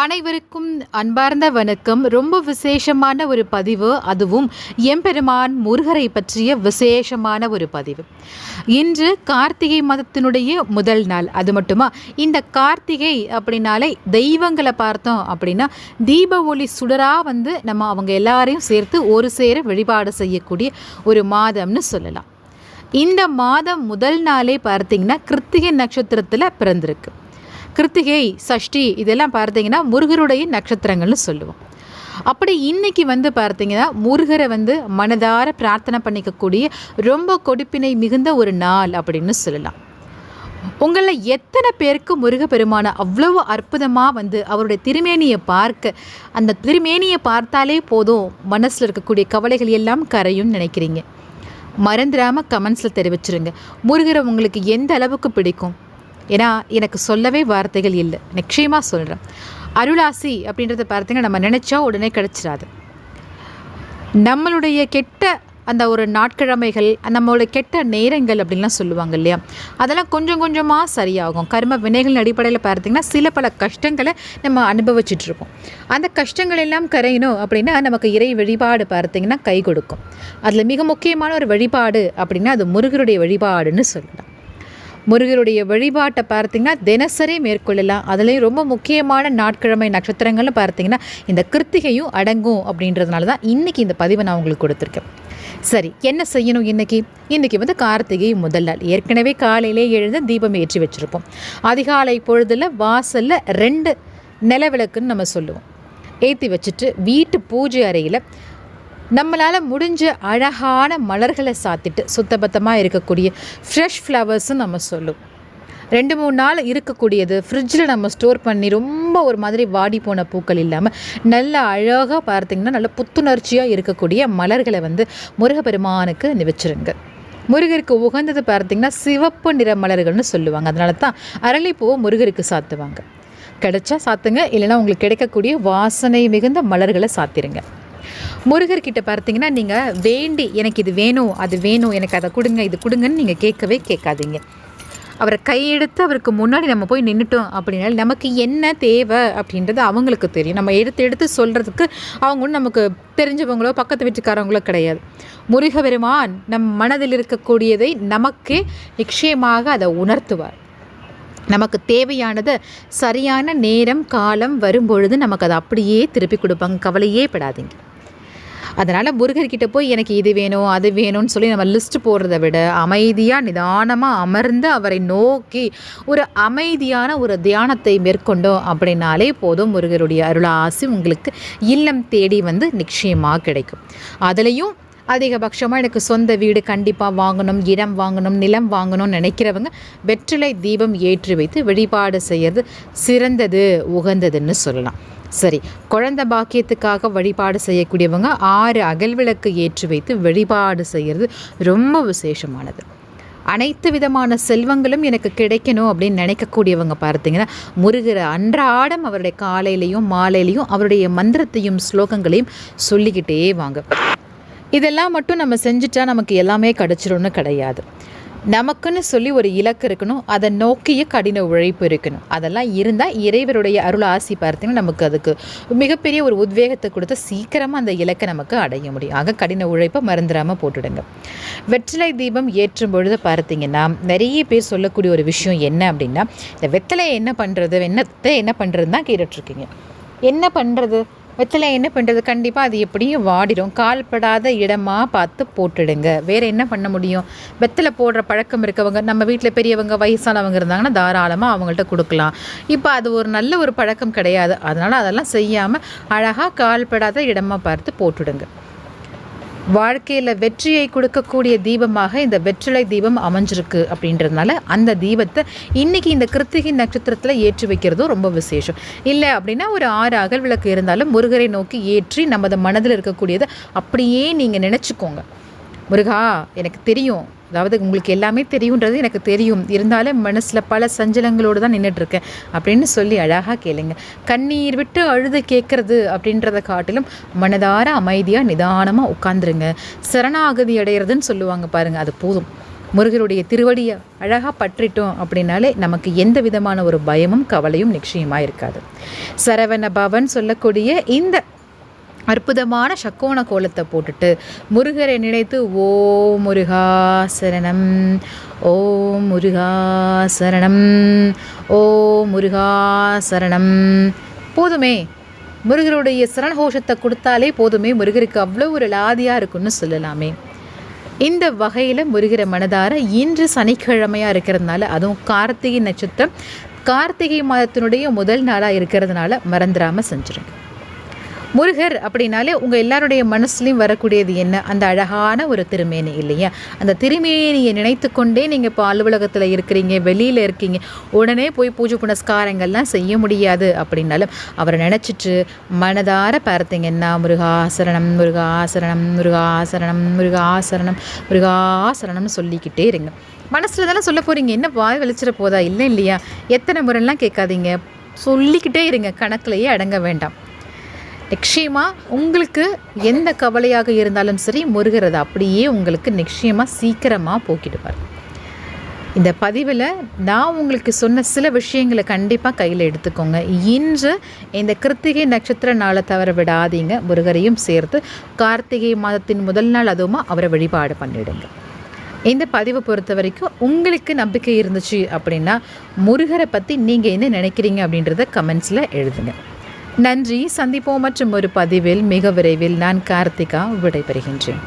அனைவருக்கும் அன்பார்ந்த வணக்கம் ரொம்ப விசேஷமான ஒரு பதிவு. அதுவும் எம்பெருமான் முருகரை பற்றிய விசேஷமான ஒரு பதிவு. இன்று கார்த்திகை மதத்தினுடைய முதல் நாள். அது மட்டுமா? இந்த கார்த்திகை அப்படின்னாலே தெய்வங்களை பார்த்தோம் அப்படின்னா தீப ஒளி சுடராக வந்து நம்ம அவங்க எல்லாரையும் சேர்த்து ஒரு சேர வழிபாடு செய்யக்கூடிய ஒரு மாதம்னு சொல்லலாம். இந்த மாதம் முதல் நாளே பார்த்திங்கன்னா கிருத்திகை நட்சத்திரத்தில் பிறந்திருக்கு. கிருத்திகை சஷ்டி இதெல்லாம் பார்த்தீங்கன்னா முருகருடைய நட்சத்திரங்கள்னு சொல்லுவோம். அப்படி இன்னைக்கு வந்து பார்த்தீங்கன்னா முருகரை வந்து மனதார பிரார்த்தனை பண்ணிக்கக்கூடிய ரொம்ப கொடுப்பினை மிகுந்த ஒரு நாள் அப்படின்னு சொல்லலாம். உங்களில் எத்தனை பேருக்கு முருகப்பெருமான அவ்வளவு அற்புதமாக வந்து அவருடைய திருமேனியை பார்க்க அந்த திருமேனியை பார்த்தாலே போதும் மனசில் இருக்கக்கூடிய கவலைகள் எல்லாம் கரையும் நினைக்கிறீங்க. மறந்துடாமல் கமெண்ட்ஸில் தெரிவிச்சிருங்க. முருகரை உங்களுக்கு எந்த அளவுக்கு பிடிக்கும்? ஏன்னா எனக்கு சொல்லவே வார்த்தைகள் இல்லை. நிச்சயமாக சொல்கிறேன் அருளாசி அப்படின்றத பார்த்தீங்கன்னா நம்ம நினச்சா உடனே கிடச்சிடாது நம்மளுடைய கெட்ட அந்த ஒரு நாட்கிழமைகள் நம்மளோட கெட்ட நேரங்கள் அப்படின்லாம் சொல்லுவாங்க இல்லையா? அதெல்லாம் கொஞ்சம் கொஞ்சமாக சரியாகும். கர்ம வினைகளின் அடிப்படையில் பார்த்தீங்கன்னா சில பல கஷ்டங்களை நம்ம அனுபவிச்சுட்ருப்போம் அந்த கஷ்டங்கள் எல்லாம் கரையணும் அப்படின்னா நமக்கு இறை வழிபாடு பார்த்திங்கன்னா கை கொடுக்கும். அதில் மிக முக்கியமான ஒரு வழிபாடு அப்படின்னா அது முருகருடைய வழிபாடுன்னு சொல்லலாம். முருகருடைய வழிபாட்டை பார்த்தீங்கன்னா தினசரி மேற்கொள்ளலாம். அதுலேயும் ரொம்ப முக்கியமான நாட்கிழமை நட்சத்திரங்கள்னு பார்த்தீங்கன்னா இந்த கிருத்திகையும் அடங்கும் அப்படின்றதுனால தான் இன்றைக்கி இந்த பதிவை நான் உங்களுக்கு கொடுத்துருக்கேன். சரி என்ன செய்யணும் இன்றைக்கி இன்றைக்கி வந்து கார்த்திகை முதல் நாள். ஏற்கனவே காலையிலே எழுந்து தீபம் ஏற்றி வச்சுருப்போம். அதிகாலை பொழுதில் வாசலில் ரெண்டு நிலவிளக்குன்னு நம்ம சொல்லுவோம். ஏற்றி வச்சுட்டு வீட்டு பூஜை அறையில் நம்மளால் முடிஞ்ச அழகான மலர்களை சாத்திட்டு சுத்தபத்தமாக இருக்கக்கூடிய ஃப்ரெஷ் ஃப்ளவர்ஸும் நம்ம சொல்லும். ரெண்டு மூணு நாள் இருக்கக்கூடியது ஃப்ரிட்ஜில் நம்ம ஸ்டோர் பண்ணி ரொம்ப ஒரு மாதிரி வாடி போன பூக்கள் இல்லாமல் நல்ல அழகாக பார்த்திங்கன்னா நல்ல புத்துணர்ச்சியாக இருக்கக்கூடிய மலர்களை வந்து முருகப்பெருமானுக்கு நிவச்சிருங்க. முருகருக்கு உகந்தது பார்த்திங்கன்னா சிவப்பு நிற மலர்கள்னு சொல்லுவாங்க. அதனால தான் அரளிப்பூவை முருகருக்கு சாத்துவாங்க. கிடைச்சா சாத்துங்க இல்லைனா உங்களுக்கு கிடைக்கக்கூடிய வாசனை மிகுந்த மலர்களை சாத்திருங்க. முருகர்கிட்ட பார்த்தீங்கன்னா நீங்கள் வேண்டி எனக்கு இது வேணும் அது வேணும் எனக்கு அதை கொடுங்க இது கொடுங்கன்னு நீங்கள் கேட்கவே கேட்காதீங்க. அவரை கையெடுத்து அவருக்கு முன்னாடி நம்ம போய் நின்றுட்டோம் அப்படின்னா நமக்கு என்ன தேவை அப்படின்றது அவங்களுக்கு தெரியும். நம்ம எடுத்து எடுத்து சொல்கிறதுக்கு அவங்க நமக்கு தெரிஞ்சவங்களோ பக்கத்து வீட்டுக்காரவங்களோ கிடையாது. முருகபெருமான் நம் மனதில் இருக்கக்கூடியதை நமக்கு நிச்சயமாக அதை உணர்த்துவார். நமக்கு தேவையானதை சரியான நேரம் காலம் வரும்பொழுது நமக்கு அதை அப்படியே திருப்பி கொடுப்பாங்க. கவலையே படாதீங்க. அதனால் முருகர்கிட்ட போய் எனக்கு இது வேணும் அது வேணும்னு சொல்லி நம்ம லிஸ்ட் போடுறத விட அமைதியாக நிதானமாக அமர்ந்து அவரை நோக்கி ஒரு அமைதியான ஒரு தியானத்தை மேற்கொண்டோம் அப்படின்னாலே போதும் முருகருடைய அருளாசி உங்களுக்கு இல்லம் தேடி வந்து நிச்சயமாக கிடைக்கும். அதுலேயும் அதிகபட்சமாக எனக்கு சொந்த வீடு கண்டிப்பாக வாங்கணும் இடம் வாங்கணும் நிலம் வாங்கணும்னு நினைக்கிறவங்க வெற்றிலை தீபம் ஏற்றி வைத்து வழிபாடு செய்கிறது சிறந்தது உகந்ததுன்னு சொல்லலாம். சரி குழந்த பாக்கியத்துக்காக வழிபாடு செய்யக்கூடியவங்க ஆறு அகல் விளக்கு ஏற்றி வைத்து வழிபாடு செய்கிறது ரொம்ப விசேஷமானது. அனைத்து விதமான செல்வங்களும் எனக்கு கிடைக்கணும் அப்படின்னு நினைக்கக்கூடியவங்க பார்த்தீங்கன்னா முருகரை அன்றாடம் அவருடைய காலையிலையும் மாலையிலையும் அவருடைய மந்திரத்தையும் ஸ்லோகங்களையும் சொல்லிக்கிட்டே வாங்க. இதெல்லாம் மட்டும் நம்ம செஞ்சுட்டா நமக்கு எல்லாமே கிடச்சிரும்னு கிடையாது. நமக்குன்னு சொல்லி ஒரு இலக்கு இருக்கணும் அதை நோக்கிய கடின உழைப்பு இருக்கணும். அதெல்லாம் இருந்தால் இறைவருடைய அருள் ஆசி பார்த்தீங்கன்னா நமக்கு அதுக்கு மிகப்பெரிய ஒரு உத்வேகத்தை கொடுத்து சீக்கிரமாக அந்த இலக்கை நமக்கு அடைய முடியும். ஆக கடின உழைப்பை மறந்துடாமல் போட்டுடுங்க. வெற்றிலை தீபம் ஏற்றும் பொழுது பார்த்தீங்கன்னா நிறைய பேர் சொல்லக்கூடிய ஒரு விஷயம் என்ன அப்படின்னா இந்த வெத்தலையை என்ன பண்ணுறது வெண்ணத்தை என்ன பண்ணுறதுன்னு தான் கேட்டுட்ருக்கீங்க என்ன பண்ணுறது வெத்தலை என்ன பண்ணுறது கண்டிப்பாக அது எப்படியும் வாடிடும் கால்படாத இடமாக பார்த்து போட்டுடுங்க. வேறு என்ன பண்ண முடியும்? வெத்தலை போடுற பழக்கம் இருக்கவங்க நம்ம வீட்டில் பெரியவங்க வயசானவங்க இருந்தாங்கன்னா தாராளமாக அவங்கள்ட்ட கொடுக்கலாம். இப்போ அது ஒரு நல்ல ஒரு பழக்கம் கிடையாது. அதனால் அதெல்லாம் செய்யாமல் அழகாக கால்படாத இடமாக பார்த்து போட்டுடுங்க. வாழ்க்கையில் வெற்றியை கொடுக்கக்கூடிய தீபமாக இந்த வெற்றிலை தீபம் அமைஞ்சிருக்கு அப்படின்றதுனால அந்த தீபத்தை இன்றைக்கி இந்த கிருத்திகை நட்சத்திரத்தில் ஏற்றி வைக்கிறதும் ரொம்ப விசேஷம். இல்லை அப்படின்னா ஒரு ஆறு அகல் விளக்கு இருந்தாலும் முருகரை நோக்கி ஏற்றி நமது மனதில் இருக்கக்கூடியதை அப்படியே நீங்கள் நினச்சிக்கோங்க. முருகா எனக்கு தெரியும். அதாவது உங்களுக்கு எல்லாமே தெரியுன்றது எனக்கு தெரியும். இருந்தாலும் மனசில் பல சஞ்சலங்களோடு தான் நின்றுட்டுருக்கேன் அப்படின்னு சொல்லி அழகாக கேளுங்க. கண்ணீர் விட்டு அழுது கேட்குறது அப்படின்றத காட்டிலும் மனதார அமைதியாக நிதானமாக உட்காந்துருங்க சரணாகதி அடையிறதுன்னு சொல்லுவாங்க பாருங்கள் அது போதும். முருகருடைய திருவடியை அழகாக பற்றிட்டோம் அப்படின்னாலே நமக்கு எந்த விதமான ஒரு பயமும் கவலையும் நிச்சயமாக இருக்காது. சரவண பவன் சொல்லக்கூடிய இந்த அற்புதமான சக்கோண கோலத்தை போட்டுட்டு முருகரை நினைத்து ஓ முருகாசரணம் ஓம் ஓ முருகா சரணம் ஓ முருகா சரணம். போதுமே முருகருடைய சரணகோஷத்தை கொடுத்தாலே போதுமே முருகருக்கு அவ்வளோ ஒரு லாதியாக இருக்குன்னு சொல்லலாமே. இந்த வகையில் முருகிற மனதார இன்று சனிக்கிழமையாக இருக்கிறதுனால அதுவும் கார்த்திகை நட்சத்திரம் கார்த்திகை மாதத்தினுடைய முதல் நாளாக இருக்கிறதுனால மறந்துடாமல் செஞ்சுருங்க. முருகர் அப்படின்னாலே உங்கள் எல்லாருடைய மனசுலையும் வரக்கூடியது என்ன? அந்த அழகான ஒரு திருமேனி இல்லையா? அந்த திருமேனியை நினைத்து கொண்டே நீங்கள் இப்போ அலுவலகத்தில் இருக்கிறீங்க வெளியில் இருக்கீங்க உடனே போய் பூஜை புனஸ்காரங்கள்லாம் செய்ய முடியாது அப்படின்னாலும் அவரை நினச்சிட்டு மனதார பார்த்தீங்கன்னா முருகாசரணம் முருகாசரணம் முருகாசரணம் முருகாசரணம் முருகாசரணம்னு சொல்லிக்கிட்டே இருங்க. மனசில் தானே சொல்ல போகிறீங்க என்ன வாய் வெளிச்சிட போதா? இல்லை இல்லையா? எத்தனை முறைலாம் கேட்காதீங்க. சொல்லிக்கிட்டே இருங்க கணக்கிலேயே அடங்க வேண்டாம். நிச்சயமாக உங்களுக்கு எந்த கவலையாக இருந்தாலும் சரி முருகர் அப்படியே உங்களுக்கு நிச்சயமாக சீக்கிரமாக போக்கிடுவார். இந்த பதிவில் நான் உங்களுக்கு சொன்ன சில விஷயங்களை கண்டிப்பாக கையில் எடுத்துக்கோங்க. இன்று இந்த கிருத்திகை நட்சத்திர நாளை தவற விடாதீங்க. முருகரையும் சேர்த்து கார்த்திகை மாதத்தின் முதல் நாள் அதுவுமா அவரை வழிபாடு பண்ணிடுங்க. இந்த பதிவை பொறுத்த வரைக்கும் உங்களுக்கு நம்பிக்கை இருந்துச்சு அப்படின்னா முருகரை பற்றி நீங்கள் என்ன நினைக்கிறீங்க அப்படின்றத கமெண்ட்ஸில் எழுதுங்க. நன்றி. சந்திப்போம் மற்றும் ஒரு பதிவில் மிக விரைவில் நான் கார்த்திகா விடைபெறுகின்றேன்.